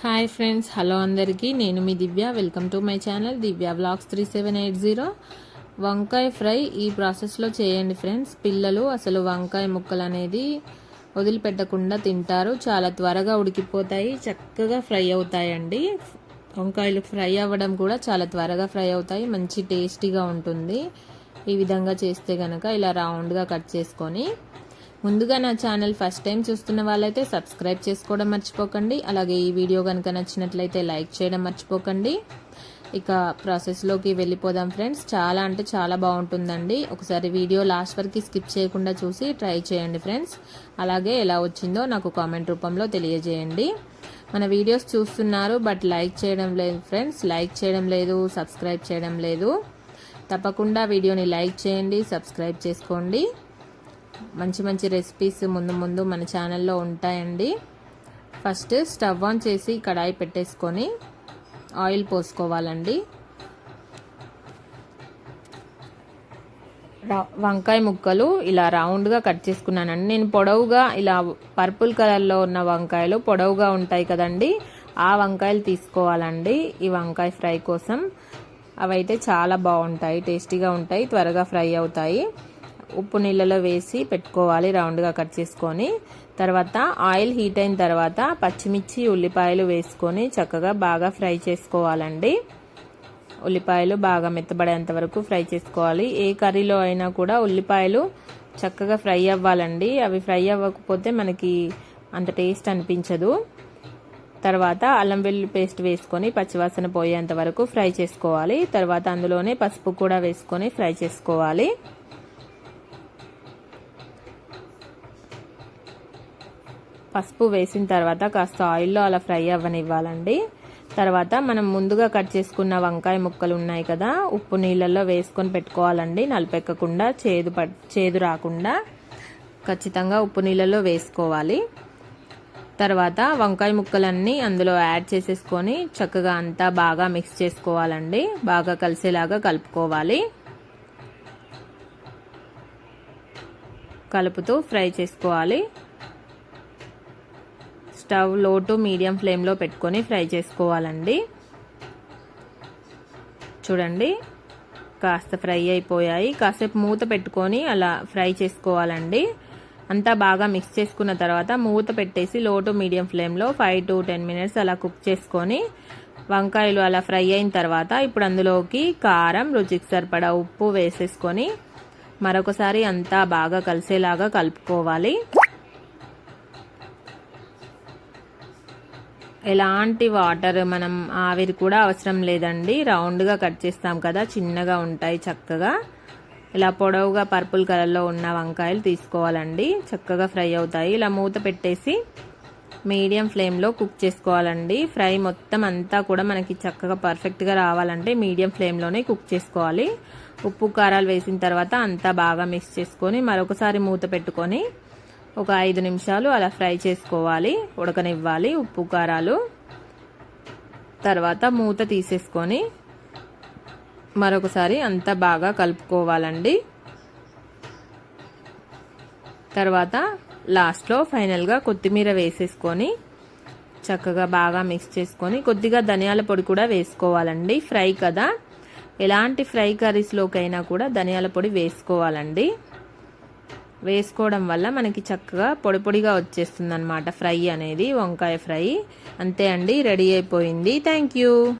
Hi friends hello అందరికీ. నేను మీ Divya. Welcome to my channel Divya blogs three seven eight zero. వంకాయ fry ఈ ప్రాసెస్లో చేయండి ఫ్రెండ్స్. పిల్లలు అసలు వంకాయ ముక్కలు అనేది వదిలిపెట్టకుండా తింటారు. చాలా త్వరగా ఉడికిపోతాయి చక్కగా ఫ్రై అవుతాయండి. వంకాయలు ఫ్రై అవ్వడం కూడా చాలా త్వరగా ఫ్రై అవుతాయి మంచి టేస్టీగా ఉంటుంది. ఈ విధంగా చేస్తే కనుక ఇలా రౌండ్గా కట్ చేసుకొని ముందుగా నా ఛానల్ ఫస్ట్ టైం చూస్తున్న వాళ్ళైతే సబ్స్క్రైబ్ చేసుకోవడం మర్చిపోకండి. అలాగే ఈ వీడియో కనుక నచ్చినట్లయితే లైక్ చేయడం మర్చిపోకండి. ఇక ప్రాసెస్లోకి వెళ్ళిపోదాం ఫ్రెండ్స్. చాలా అంటే చాలా బాగుంటుందండి. ఒకసారి వీడియో లాస్ట్ వరకు స్కిప్ చేయకుండా చూసి ట్రై చేయండి ఫ్రెండ్స్. అలాగే ఎలా వచ్చిందో నాకు కామెంట్ రూపంలో తెలియజేయండి. మన వీడియోస్ చూస్తున్నారు బట్ లైక్ చేయడం లేదు ఫ్రెండ్స్. లైక్ చేయడం లేదు సబ్స్క్రైబ్ చేయడం లేదు. తప్పకుండా వీడియోని లైక్ చేయండి సబ్స్క్రైబ్ చేసుకోండి. మంచి మంచి రెసిపీస్ ముందు ముందు మన ఛానల్లో ఉంటాయండి. ఫస్ట్ స్టవ్ ఆన్ చేసి కడాయి పెట్టేసుకొని ఆయిల్ పోసుకోవాలండి. వంకాయ ముక్కలు ఇలా రౌండ్గా కట్ చేసుకున్నానండి. నేను పొడవుగా ఇలా పర్పుల్ కలర్లో ఉన్న వంకాయలు పొడవుగా ఉంటాయి కదండి. ఆ వంకాయలు తీసుకోవాలండి. ఈ వంకాయ ఫ్రై కోసం. అవైతే చాలా బాగుంటాయి టేస్టీగా ఉంటాయి త్వరగా ఫ్రై అవుతాయి. ఉప్పు నీళ్ళలో వేసి పెట్టుకోవాలి రౌండ్గా కట్ చేసుకొని. తర్వాత ఆయిల్ హీట్ అయిన తర్వాత పచ్చిమిర్చి ఉల్లిపాయలు వేసుకొని చక్కగా బాగా ఫ్రై చేసుకోవాలండి. ఉల్లిపాయలు బాగా మెత్తబడేంత వరకు ఫ్రై చేసుకోవాలి. ఏ కర్రీలో అయినా కూడా ఉల్లిపాయలు చక్కగా ఫ్రై అవ్వాలండి. అవి ఫ్రై అవ్వకపోతే మనకి అంత టేస్ట్ అనిపించదు. తర్వాత అల్లం వెల్లుల్లి పేస్ట్ వేసుకొని పచ్చివాసన పోయేంత వరకు ఫ్రై చేసుకోవాలి. తర్వాత అందులోనే పసుపు కూడా వేసుకొని ఫ్రై చేసుకోవాలి. పసుపు వేసిన తర్వాత కాస్త ఆయిల్లో అలా ఫ్రై అవ్వనివ్వాలండి. తర్వాత మనం ముందుగా కట్ చేసుకున్న వంకాయ ముక్కలు ఉన్నాయి కదా ఉప్పు నీళ్ళల్లో వేసుకొని పెట్టుకోవాలండి. నలిపెక్కకుండా చేదు చేదు రాకుండా ఖచ్చితంగా ఉప్పు నీళ్ళలో వేసుకోవాలి. తర్వాత వంకాయ ముక్కలన్నీ అందులో యాడ్ చేసేసుకొని చక్కగా అంతా బాగా మిక్స్ చేసుకోవాలండి. బాగా కలిసేలాగా కలుపుకోవాలి. కలుపుతూ ఫ్రై చేసుకోవాలి. స్టవ్లో టు మీడియం ఫ్లేమ్లో పెట్టుకొని ఫ్రై చేసుకోవాలండి. చూడండి కాస్త ఫ్రై అయిపోయాయి. కాసేపు మూత పెట్టుకొని అలా ఫ్రై చేసుకోవాలండి. అంతా బాగా మిక్స్ చేసుకున్న తర్వాత మూత పెట్టేసి లో టు మీడియం ఫ్లేమ్లో ఫైవ్ టు టెన్ మినిట్స్ అలా కుక్ చేసుకొని వంకాయలు అలా ఫ్రై అయిన తర్వాత ఇప్పుడు అందులోకి కారం రుచికి సరిపడా ఉప్పు వేసేసుకొని మరొకసారి అంతా బాగా కలిసేలాగా కలుపుకోవాలి. ఎలాంటి వాటర్ మనం ఆవిరి కూడా అవసరం లేదండి. రౌండ్గా కట్ చేస్తాం కదా చిన్నగా ఉంటాయి చక్కగా. ఇలా పొడవుగా పర్పుల్ కలర్లో ఉన్న వంకాయలు తీసుకోవాలండి. చక్కగా ఫ్రై అవుతాయి. ఇలా మూత పెట్టేసి మీడియం ఫ్లేమ్లో కుక్ చేసుకోవాలండి. ఫ్రై మొత్తం అంతా కూడా మనకి చక్కగా పర్ఫెక్ట్గా రావాలంటే మీడియం ఫ్లేమ్లోనే కుక్ చేసుకోవాలి. ఉప్పు కారాలు వేసిన తర్వాత అంతా బాగా మిక్స్ చేసుకొని మరొకసారి మూత పెట్టుకొని ఒక ఐదు నిమిషాలు అలా ఫ్రై చేసుకోవాలి ఉడకనివ్వాలి ఉప్పు కారాలు. తర్వాత మూత తీసేసుకొని మరొకసారి అంతా బాగా కలుపుకోవాలండి. తర్వాత లాస్ట్లో ఫైనల్గా కొత్తిమీర వేసేసుకొని చక్కగా బాగా మిక్స్ చేసుకొని కొద్దిగా ధనియాల పొడి కూడా వేసుకోవాలండి. ఫ్రై కదా. ఎలాంటి ఫ్రై కర్రీస్లోకైనా కూడా ధనియాల పొడి వేసుకోవాలండి. వేసుకోవడం వల్ల మనకి చక్కగా పొడి పొడిగా వచ్చేస్తుంది అనమాట ఫ్రై అనేది వంకాయ ఫ్రై. అంతే అండి రెడీ అయిపోయింది. Thank you